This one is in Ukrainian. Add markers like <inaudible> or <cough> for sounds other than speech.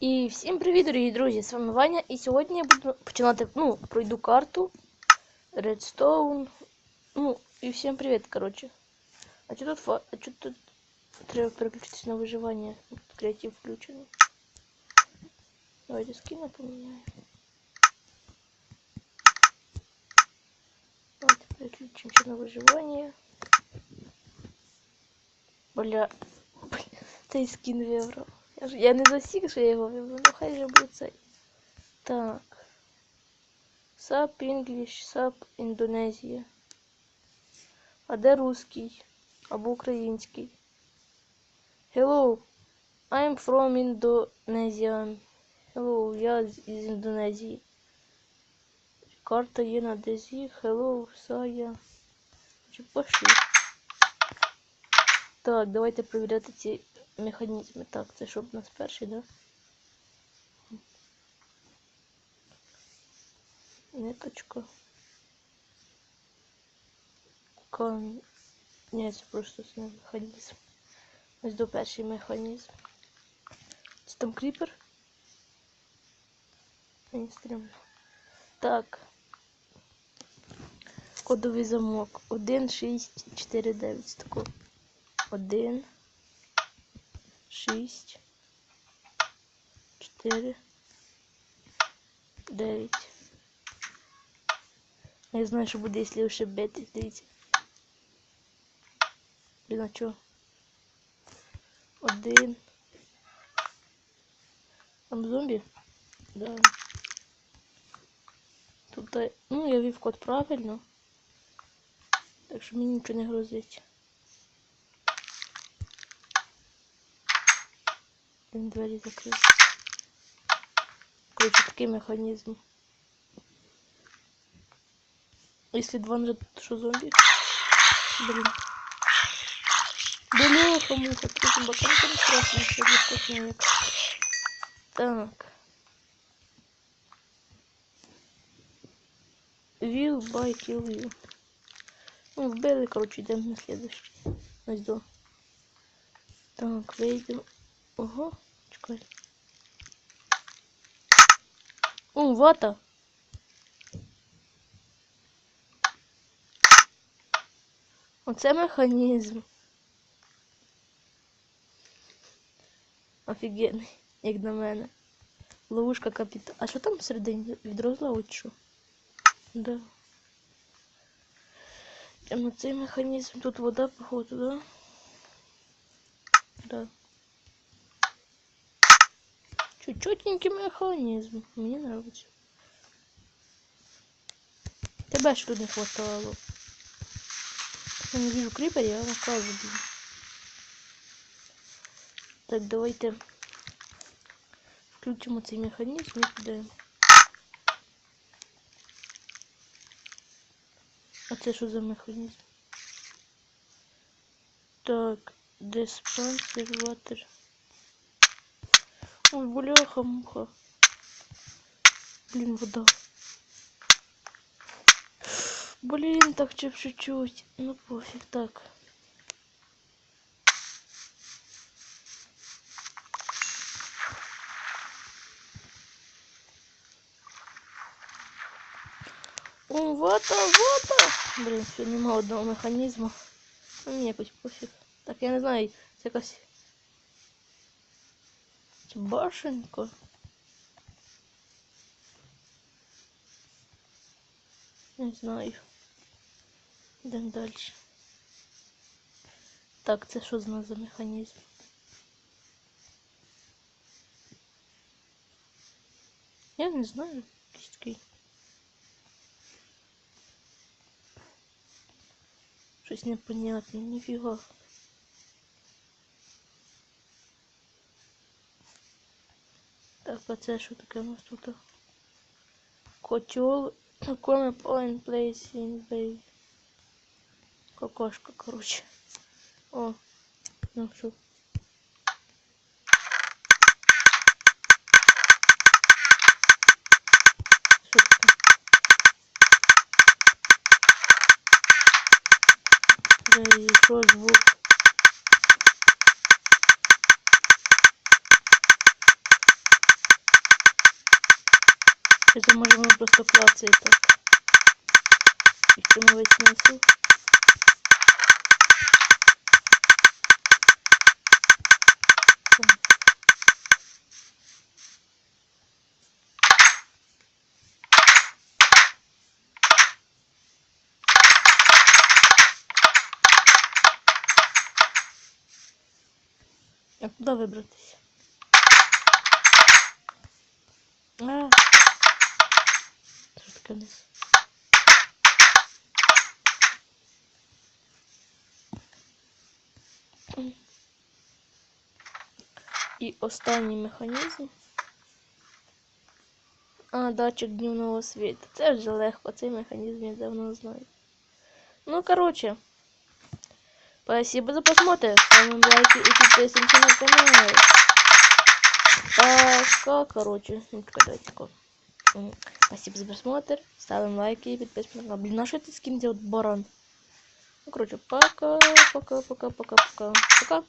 І всім привіт, дорогі друзі! З вами Ваня. І сьогодні я буду починати, ну, пройду карту Redstone. Ну, і всім привіт, коротше. А чого тут фа... А чого тут треба переключитися на виживання? Тут Креатив включений. Давайте скину поміняю. Давайте переключимося на виживання. Бля. <laughs> Бля. Цей скін вибрав. Я, не засік, що я його вибрав, ну хай же буде цей. Так. Сап English, сап Індонезія. А де русський? Або український? Hello, I'm from Indonesia. Hello, я із Індонезії. Карта є на дезі. Hello, Сая. Чи пошли. Так, давайте перевіряти ці механізми. Так, це щоб у нас перший, да? Ниточка. Кам... Ні, це просто це не механізм. Ось до перший механізм. Це там кріпер? Не стрімно. Так. Кодовий замок. 1, 6, 4, 9. Тако. 1, 6, 4, 9. Я знаю, що буде, якщо ошибетесь, дивіться. Блін, а чого? Один. Там зомбі? Да. Тут, е, ну, я ввів код правильно. Так що мені нічого не грозить. Він двері закрив. Короче, такий механізм. Якщо два на що зомбі? Блін. Бляха, муха, тут зомбакам не страшно, що для вкусняк. Так. Will by kill you. Ну, вбили, короче, йдемо на следующий. До. Так, вийдемо. Ого, чекай. О, вата. Оце механізм. Офігенний, як на мене. Ловушка капіта. А що там всередині? Відро з що? Да. Прямо цей механізм. Тут вода, походу, да? Да. Чуть-чутенький механізм. Мені нравится. Тебе ж тут не хватало. Я не вижу крипер, я накажу. блін. Так, давайте включимо цей механізм і підемо. А це що за механізм? Так, диспансер, ватер. Ой, бляха, муха. Блин, вода. Блин, так че чуть-чуть. Ну пофиг, так. О, вода, вода. Блин, все, нема одного механізму. Ну, мені якось пофіг. Так, я не знаю, це якась башенка. Не знаю. Йдемо далі. Так, це що з за механізм? Я не знаю. Якийсь такий. Щось непонятне, ніфіга. Так, а це що таке у нас тут? Котел. Коме point place in bay. Какашка, короче. О, ну що. Да, і що звук? Это можем просто клацать так. И в чому весь смысл? А куди вибратися? А. Таке. І останній механізм. А, датчик дневного світу. Це вже легко, цей механізм я давно знаю. Ну, короче. Спасибо за просмотр. Ставим лайки и подписываемся на канал. Пока, короче. Ну, Спасибо за просмотр. Ставим лайки и подписываемся на канал. Блин, а что этот скин делает баран? Ну, короче, пока, пока, пока, пока, пока. Пока.